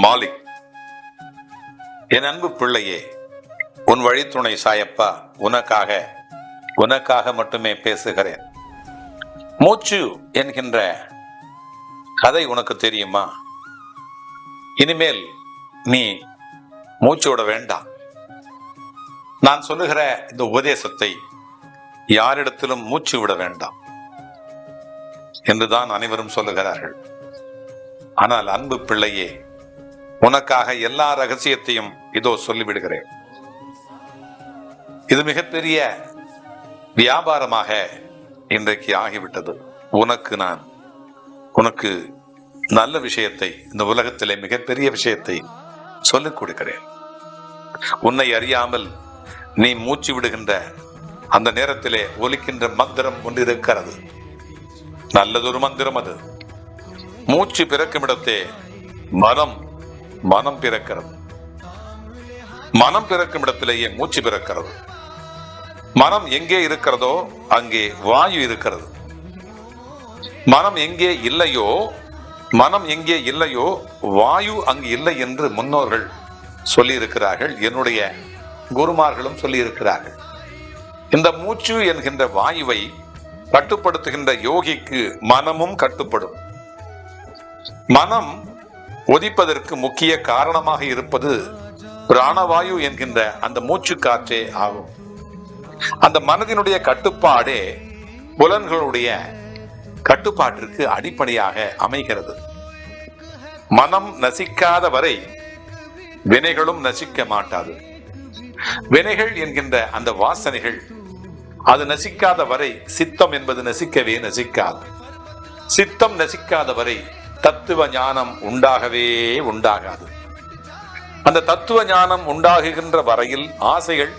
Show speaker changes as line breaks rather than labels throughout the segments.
மாலிக் என் அன்பு பிள்ளையே உன் வழித்துணை சாயப்பா உனக்காக உனக்காக மட்டுமே பேசுகிறேன். மூச்சு என்கின்ற கதை உனக்கு தெரியுமா? இனிமேல் நீ மூச்சு விட வேண்டாம். நான் சொல்லுகிற இந்த உபதேசத்தை யாரிடத்திலும் மூச்சு விட வேண்டாம் என்றுதான் அனைவரும் சொல்லுகிறார்கள். ஆனால் அன்பு பிள்ளையே உனக்காக எல்லா ரகசியத்தையும் இதோ சொல்லிவிடுகிறேன். இது மிகப்பெரிய வியாபாரமாக இன்றைக்கு ஆகிவிட்டது. உனக்கு நான் உனக்கு நல்ல விஷயத்தை இந்த உலகத்திலே மிகப்பெரிய விஷயத்தை சொல்லிக் கொடுக்கிறேன். உன்னை அறியாமல் நீ மூச்சு விடுகின்ற அந்த நேரத்திலே ஒலிக்கின்ற மந்திரம் கொண்டிருக்கிறது நல்லதொரு மந்திரம் அது. மூச்சு பிறக்கும் இடத்தே மனம் மனம் பிறக்கிறது. மனம் பிறக்கும் இடத்திலேயே மூச்சு பிறக்கிறது. மனம் எங்கே இருக்கிறதோ அங்கே வாயு இருக்கிறது. மனம் எங்கே இல்லையோ மனம் எங்கே இல்லையோ வாயு அங்கு இல்லை என்று முன்னோர்கள் சொல்லி இருக்கிறார்கள் என்னுடைய குருமார்களும் சொல்லி இருக்கிறார்கள் இந்த மூச்சு என்கின்ற வாயுவை கட்டுப்படுத்துகின்ற யோகிக்கு மனமும் கட்டுப்படும். மனம் ஒதிப்பதற்கு முக்கிய காரணமாக இருப்பது பிராணவாயு என்கின்ற அந்த மூச்சு காற்றே ஆகும். அந்த மனதினுடைய கட்டுப்பாடே புலன்களுடைய கட்டுப்பாட்டிற்கு அடிப்படையாக அமைகிறது. மனம் நசிக்காத வரை வினைகளும் நசிக்க மாட்டாது. வினைகள் என்கின்ற அந்த வாசனைகள் அது நசிக்காத வரை சித்தம் என்பது நசிக்கவே நசிக்காது. சித்தம் நசிக்காத வரை தத்துவ ஞானம் உண்டாகவே உண்டாகாது. அந்த தத்துவ ஞானம் உண்டாகுகின்ற வரையில் ஆசைகள்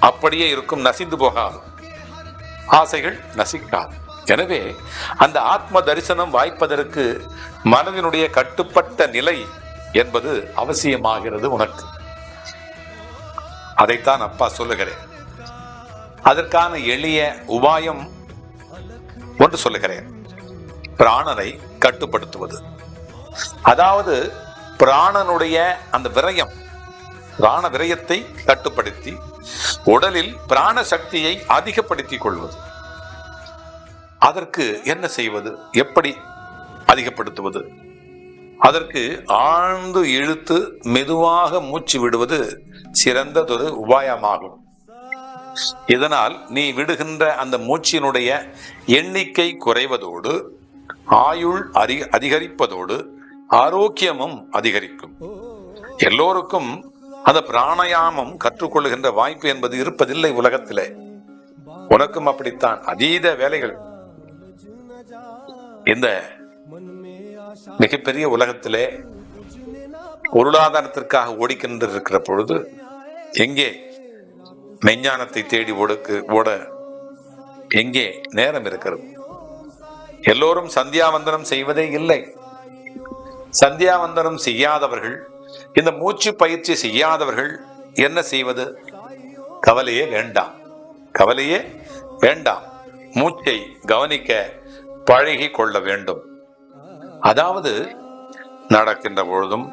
அப்படியே இருக்கும் நசிந்து போகாது. ஆசைகள் நசிக்காது. எனவே அந்த ஆத்ம தரிசனம் வாய்ப்பதற்கு மனதினுடைய கட்டுப்பட்ட நிலை என்பது அவசியமாகிறது உனக்கு. அதைத்தான் அப்பா சொல்லுகிறேன். அதற்கான எளிய உபாயம் ஒன்று சொல்லுகிறேன். பிராணனை கட்டுப்படுத்துவது. அதாவது பிராணனுடைய அந்த விரயம் பிராண விரயத்தை கட்டுப்படுத்தி உடலில் பிராண சக்தியை அதிகப்படுத்திக் கொள்வது. அதற்கு என்ன செய்வது? எப்படி அதிகப்படுத்துவது? அதற்கு ஆழ்ந்து இழுத்து மெதுவாக மூச்சு விடுவது சிறந்ததொரு உபாயமாகும். இதனால் நீ விடுகின்ற அந்த மூச்சினுடைய எண்ணிக்கை குறைவதோடு ஆயுள் அதிக அதிகரிப்பதோடு ஆரோக்கியமும் அதிகரிக்கும். எல்லோருக்கும் அந்த பிராணயாமம் கற்றுக்கொள்ளுகின்ற வாய்ப்பு என்பது இருப்பதில்லை உலகத்திலே. உனக்கும் அப்படித்தான். அதீத வேலைகள். இந்த மிகப்பெரிய உலகத்திலே பொருளாதாரத்திற்காக ஓடிக்கின்ற இருக்கிற பொழுது எங்கே மெஞ்ஞானத்தை தேடி ஓடுக்கு ஓட எங்கே நேரம் இருக்கிறது? எல்லோரும் சந்தியாவந்தனம் செய்வதே இல்லை. சந்தியாவந்தனம் செய்யாதவர்கள் இந்த மூச்சு பயிற்சி செய்யாதவர்கள் என்ன செய்வது? கவலையே வேண்டாம். கவலையே வேண்டாம். மூச்சை கவனிக்க பழகி கொள்ள வேண்டும். அதாவது நடக்கின்ற பொழுதும்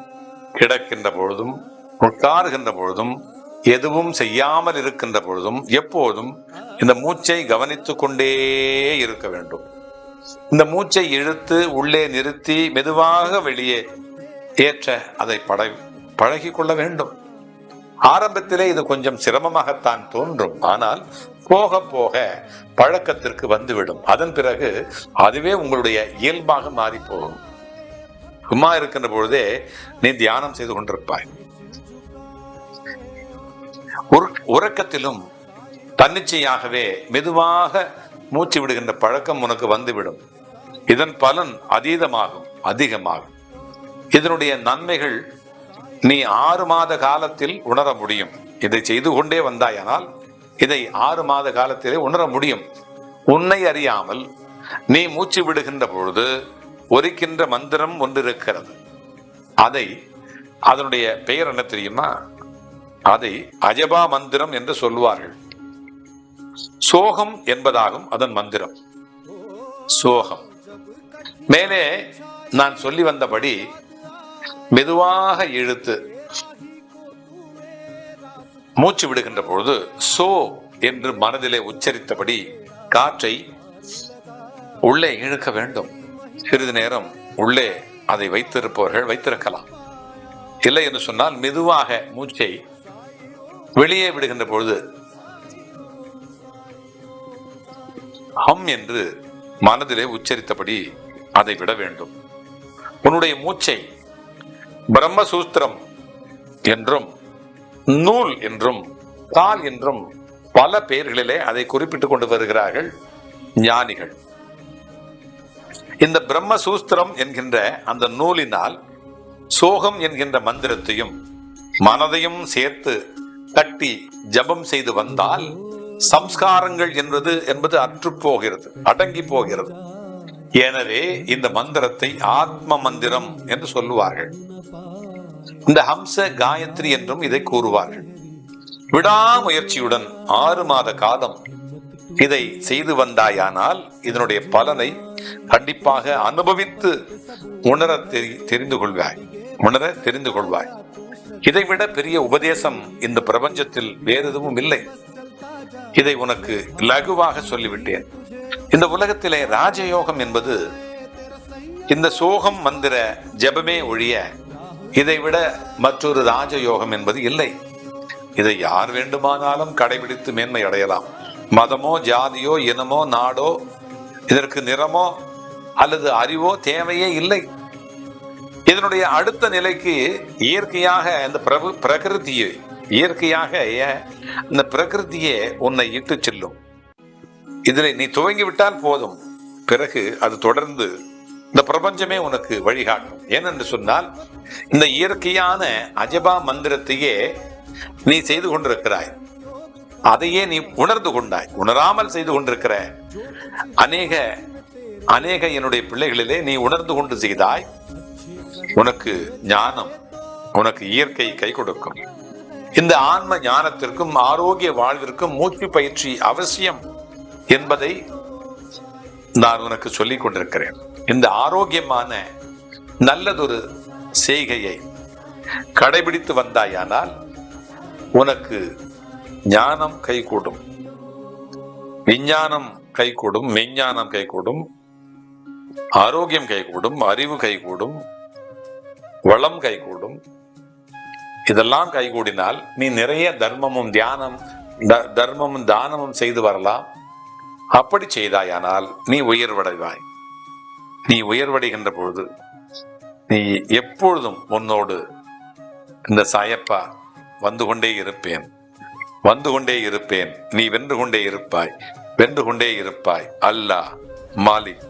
கிடக்கின்ற பொழுதும் உட்காருகின்ற பொழுதும் எதுவும் செய்யாமல் இருக்கின்ற பொழுதும் எப்போதும் இந்த மூச்சை கவனித்துக் கொண்டே இருக்க வேண்டும். இந்த மூச்சை இழுத்து உள்ளே நிறுத்தி மெதுவாக வெளியே ஏற்ற அதை பட பழகி கொள்ள வேண்டும். ஆரம்பத்திலே இது கொஞ்சம் சிரமமாகத்தான் தோன்றும். ஆனால் போக போக பழக்கத்திற்கு வந்துவிடும். அதன் பிறகு அதுவே உங்களுடைய இயல்பாக மாறி போகும் சும்மா இருக்கின்ற பொழுதே நீ தியானம் செய்து கொண்டிருப்பாய். உறக்கத்திலும் தன்னிச்சையாகவே மெதுவாக மூச்சு விடுகின்ற பழக்கம் உனக்கு வந்துவிடும். இதன் பலன் அதீதமாகும் அதிகமாகும். இதனுடைய நன்மைகள் நீ ஆறு மாத காலத்தில் உணர முடியும். இதை செய்து கொண்டே வந்தாயானால் இதை ஆறு மாத காலத்திலே உணர முடியும். உன்னை அறியாமல் நீ மூச்சு விடுகின்ற பொழுது ஒரிக்கின்ற மந்திரம் ஒன்று இருக்கிறது அதை அதனுடைய பெயர் என்ன தெரியுமா? அதை அஜபா மந்திரம் என்று சொல்லுவார்கள். சோகம் என்பதாகும் அதன் மந்திரம். சோகம். மேலே நான் சொல்லி வந்தபடி மெதுவாக இழுத்து மூச்சு விடுகின்ற பொழுது சோ என்று மனதிலே உச்சரித்தபடி காற்றை உள்ளே இழுக்க வேண்டும். சிறிது நேரம் உள்ளே அதை வைத்திருப்பவர்கள் வைத்திருக்கலாம். இல்லை என்று சொன்னால் மெதுவாக மூச்சை வெளியே விடுகின்ற பொழுது ஹம் என்று மனதிலே உச்சரித்தபடி அதை விட வேண்டும். உன்னுடைய மூச்சை பிரம்மசூஸ்திரம் என்றும் நூல் என்றும் கால் என்றும் பல பெயர்களிலே அதை குறிப்பிட்டுக் கொண்டு வருகிறார்கள் ஞானிகள். இந்த பிரம்மசூஸ்திரம் என்கின்ற அந்த நூலினால் சோகம் என்கின்ற மந்திரத்தையும் மனதையும் சேர்த்து கட்டி ஜபம் செய்து வந்தால் சம்ஸ்காரங்கள் என்பது என்பது அற்றுப்போகிறது அடங்கி போகிறது. எனவே இந்த மந்திரத்தை ஆத்ம மந்திரம் என்று சொல்லுவார்கள். இந்த ஹம்ச காயத்ரி என்றும் இதை கூறுவார்கள். விடாமுயற்சியுடன் ஆறு மாத காலம் இதை செய்து வந்தாயானால் இதனுடைய பலனை கண்டிப்பாக அனுபவித்து உணர தெரி- தெரிந்து கொள்வாய் உணர தெரிந்து கொள்வாய். இதைவிட பெரிய உபதேசம் இந்த பிரபஞ்சத்தில் வேறு எதுவும் இல்லை. இதை உனக்கு லகுவாக சொல்லிவிட்டேன். இந்த உலகத்திலே ராஜயோகம் என்பது இந்த சோகம் மந்திர ஜெபமே ஒழிய இதைவிட மற்றொரு ராஜயோகம் என்பது இல்லை. இதை யார் வேண்டுமானாலும் கடைபிடித்து மேன்மை அடையலாம். மதமோ ஜாதியோ இனமோ நாடோ இதற்கு நிறமோ அல்லது அறிவோ தேவையே இல்லை. இதனுடைய அடுத்த நிலைக்கு இயற்கையாக இந்த பிரபு பிரகிருதியை இயற்கையாக அந்த இந்த பிரகிருதியே உன்னை இட்டு செல்லும். இதில் நீ துவங்கி விட்டால் போதும். பிறகு அது தொடர்ந்து இந்த பிரபஞ்சமே உனக்கு வழிகாட்டும். ஏனென்று சொன்னால் இந்த இயற்கையான அஜபா மந்திரத்தையே நீ செய்து கொண்டிருக்கிறாய். அதையே நீ உணர்ந்து கொண்டாய். உணராமல் செய்து கொண்டிருக்கிற அநேக அநேக என்னுடைய பிள்ளைகளிலே நீ உணர்ந்து கொண்டு செய்தாய். உனக்கு ஞானம் உனக்கு இயற்கை கை கொடுக்கும். இந்த ஆன்ம ஞானத்திற்கும் ஆரோக்கிய வாழ்விற்கும் மூச்சு பயிற்சி அவசியம் என்பதை நான் உனக்கு சொல்லிக் கொண்டிருக்கிறேன். இந்த ஆரோக்கியமான நல்லதொரு செய்கையை கடைபிடித்து வந்தாயானால் உனக்கு ஞானம் கைகூடும். விஞ்ஞானம் கைகூடும் மெஞ்ஞானம் கைகூடும் ஆரோக்கியம் கைகூடும் அறிவு கைகூடும் வளம் கைகூடும். இதெல்லாம் கைகூடினால் நீ நிறைய தர்மமும் தியானம் த- தர்மமும் தானமும் செய்து வரலாம். அப்படி செய்தாயானால் நீ உயர்வடைவாய். நீ உயர்வடைகின்ற பொழுது நீ எப்பொழுதும் உன்னோடு இந்த சாயப்பா வந்து கொண்டே இருப்பேன். வந்து கொண்டே இருப்பேன். நீ வென்று கொண்டே இருப்பாய். வென்று கொண்டே இருப்பாய். அல்லாஹ் மாலிக்.